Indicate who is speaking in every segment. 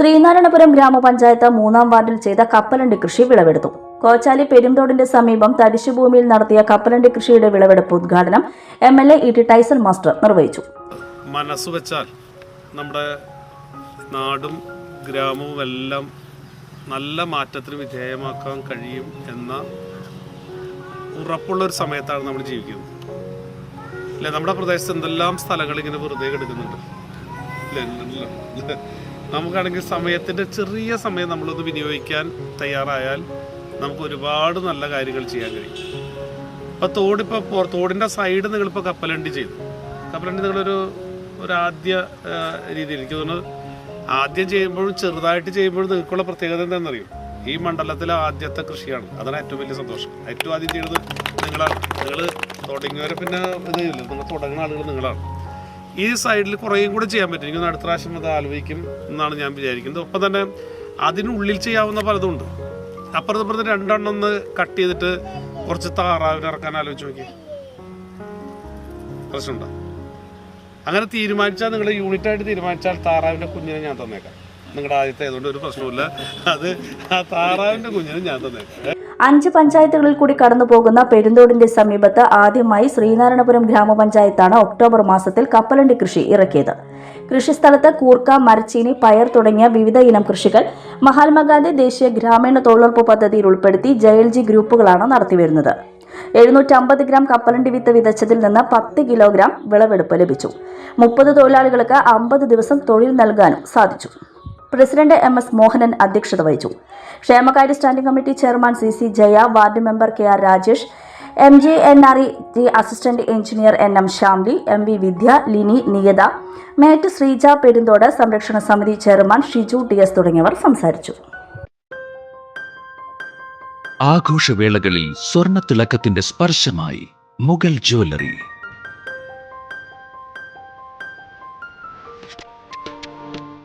Speaker 1: ശ്രീനാരായണപുരം ഗ്രാമപഞ്ചായത്ത് മൂന്നാം വാർഡിൽ ചെയ്ത കപ്പലണ്ടി കൃഷി വിളവെടുത്തു. കോച്ചാലി പെരുംതോടിന്റെ സമീപം തരിശുഭൂമിയിൽ നടത്തിയ കപ്പലണ്ടി കൃഷിയുടെ വിളവെടുപ്പ് ഉദ്ഘാടനം M L A E T Tyson master നിർവഹിച്ചു.
Speaker 2: മനസ്സ് വെച്ചാൽ നമ്മുടെ നാടും ഗ്രാമവും എല്ലാം നല്ല മാറ്റത്തിന് വിധേയമാക്കാൻ കഴിയും എന്ന ഉറപ്പുള്ള ഒരു സമയത്താണ് നമ്മൾ ജീവിക്കുന്നത്. അല്ലേ? നമ്മുടെ പ്രദേശത്ത് എന്തെല്ലാം സ്ഥലങ്ങൾ ഇങ്ങനെ വെറുതെ കിടക്കുന്നുണ്ട്. നമുക്കാണെങ്കിൽ സമയത്തിന്റെ ചെറിയ സമയം നമ്മളൊന്ന് വിനിയോഗിക്കാൻ തയ്യാറായാൽ നമുക്ക് ഒരുപാട് നല്ല കാര്യങ്ങൾ ചെയ്യാൻ കഴിയും. അപ്പോൾ തോടിപ്പോൾ തോടിന്റെ സൈഡ് നിങ്ങളിപ്പോൾ കപ്പലണ്ടി ചെയ്തു. കപ്പലണ്ടി നിങ്ങളൊരു ഒരു ആദ്യ രീതിയിൽ എനിക്ക് തോന്നുന്നു ആദ്യം ചെയ്യുമ്പോഴും ചെറുതായിട്ട് ചെയ്യുമ്പോഴും നിങ്ങൾക്കുള്ള പ്രത്യേകത എന്താണെന്നറിയും? ഈ മണ്ഡലത്തിലെ ആദ്യത്തെ കൃഷിയാണ്. അതാണ് ഏറ്റവും വലിയ സന്തോഷം. ഏറ്റവും ആദ്യം ചെയ്യുന്നത് നിങ്ങളാണ്. നിങ്ങൾ തുടങ്ങിയവരെ പിന്നെ ഇത് ഇല്ല നിങ്ങൾ തുടങ്ങുന്ന ആളുകൾ നിങ്ങളാണ്. ഈ സൈഡിൽ കുറേയും കൂടെ ചെയ്യാൻ പറ്റും. എനിക്കൊന്ന് അടുത്ത പ്രാവശ്യം അത് ആലോചിക്കും എന്നാണ് ഞാൻ വിചാരിക്കുന്നത്. ഒപ്പം തന്നെ അതിനുള്ളിൽ ചെയ്യാവുന്ന പലതും ഉണ്ട്. അപ്പുറത്ത് ഇപ്പുറത്ത് രണ്ടെണ്ണം ഒന്ന് കട്ട് ചെയ്തിട്ട് കുറച്ച് താറാവിന് ഇറക്കാൻ ആലോചിച്ച് നോക്കി പ്രശ്നമുണ്ടോ? അങ്ങനെ തീരുമാനിച്ചാൽ നിങ്ങൾ യൂണിറ്റ് ആയിട്ട് തീരുമാനിച്ചാൽ താറാവിന്റെ കുഞ്ഞിനെ ഞാൻ തന്നേക്കാം. നിങ്ങളുടെ ആദ്യത്തെ ആയതുകൊണ്ട് ഒരു പ്രശ്നമില്ല അത് ആ താറാവിന്റെ കുഞ്ഞിനെ ഞാൻ തന്നേക്കാം.
Speaker 1: അഞ്ച് പഞ്ചായത്തുകളിൽ കൂടി കടന്നുപോകുന്ന പെരുന്തോടിന്റെ സമീപത്ത് ആദ്യമായി ശ്രീനാരായണപുരം ഗ്രാമപഞ്ചായത്താണ് ഒക്ടോബർ മാസത്തിൽ കപ്പലണ്ടി കൃഷി ഇറക്കിയത്. കൃഷിസ്ഥലത്ത് കൂർക്ക മരച്ചീനി പയർ തുടങ്ങിയ വിവിധ ഇനം കൃഷികൾ മഹാത്മാഗാന്ധി ദേശീയ ഗ്രാമീണ തൊഴിലുറപ്പ് പദ്ധതിയിൽ ഉൾപ്പെടുത്തി ജയൽജി ഗ്രൂപ്പുകളാണ് നടത്തിവരുന്നത്. എഴുന്നൂറ്റമ്പത് ഗ്രാം കപ്പലണ്ടി വിത്ത് വിതച്ചതിൽ നിന്ന് പത്ത് കിലോഗ്രാം വിളവെടുപ്പ് ലഭിച്ചു. മുപ്പത് തൊഴിലാളികൾക്ക് അമ്പത് ദിവസം തൊഴിൽ നൽകാനും സാധിച്ചു. പ്രസിഡന്റ് എം എസ് മോഹനൻ അധ്യക്ഷത വഹിച്ചു. ക്ഷേമകാര്യ standing committee chairman C C Jaya ward member K R Rajesh M G N R E G assistant engineer N M Shyamli M V Vidya Lini Niyatha mate Sreeja Perunthodu സംരക്ഷണ സമിതി chairman Shiju T S തുടങ്ങിയവർ സംസാരിച്ചു.
Speaker 3: ആഘോഷവേളകളിൽ സ്വർണ തിളക്കത്തിന്റെ സ്പർശമായി Mughal jewellery.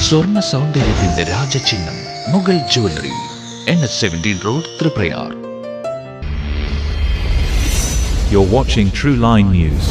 Speaker 3: സ്വർണ്ണ സൗന്ദര്യത്തിന്റെ രാജചിഹ്നം Mughal jewellery N S seventeen road Triprayar
Speaker 4: You're watching True Line News.